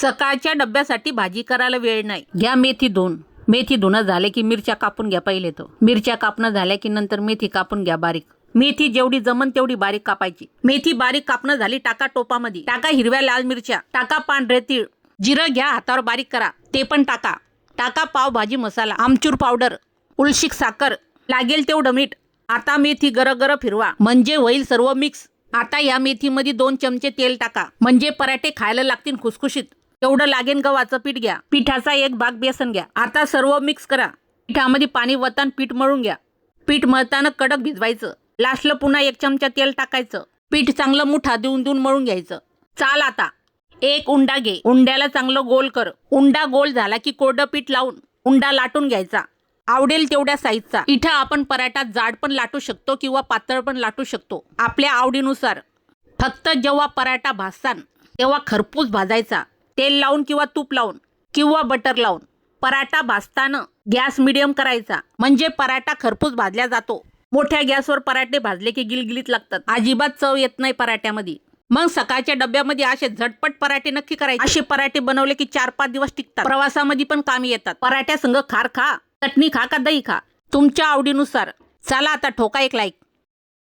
सकाळच्या डब्यासाठी भाजी करायला वेळ नाही. घ्या मेथी दोन. मेथी धुणं झाले की मिरच्या कापून घ्या पहिले तो मिरच्या कापणं झाल्या की नंतर मेथी कापून घ्या बारीक. मेथी जेवढी जमन तेवढी बारीक कापायची. मेथी बारीक कापणं झाली टाका टोपामध्ये. टाका हिरव्या लाल मिरच्या. टाका पांढरे तीळ. जिरं घ्या हातावर बारीक करा. ते पण टाका. टाका पावभाजी मसाला आमचूर पावडर उलशीक साखर. लागेल तेवढं मीठ. आता मेथी गर गर फिरवा. म्हणजे होईल सर्व मिक्स. आता या मेथीमध्ये दोन चमचे तेल टाका. म्हणजे पराठे खायला लागतील खुसखुशीत. तेवढं लागेन गव्हाचं पीठ घ्या. पिठाचा एक भाग बेसन घ्या. आता सर्व मिक्स करा. पिठामध्ये पाणी वतान पीठ मळून घ्या. पीठ मळताना कडक भिजवायचं. लास्टला पुन्हा एक चमचा तेल टाकायचं. पीठ चांगलं मुठा देऊन देऊन मळून घ्यायचं. चाल आता. एक उंडा घे. उंड्याला चांगलं गोल कर. उंडा गोल झाला की कोरडं पीठ लावून उंडा लाटून घ्यायचा. आवडेल तेवढ्या साईजचा इथं आपण पराठा जाड पण लाटू शकतो किंवा पातळ पण लाटू शकतो. आपल्या आवडीनुसार. फक्त जेव्हा पराठा भाजसान तेव्हा खरपूस भाजायचा. तेल लावून किंवा तूप लावून किंवा बटर लावून पराठा भाजताना गॅस मिडियम करायचा. म्हणजे पराठा खरपूस भाजला जातो. मोठ्या गॅसवर पराठे भाजले की गिलगिलीत लागतात. अजिबात चव येत नाही पराठ्यामध्ये. मग सकाळच्या डब्यामध्ये असे झटपट पराठे नक्की करायचे. असे पराठे बनवले की चार पाच दिवस टिकतात. प्रवासामध्ये पण कामी येतात. पराठ्या संग खार खा चटणी खा का दही खा. तुमच्या आवडीनुसार. चला आता ठोका एक लाईक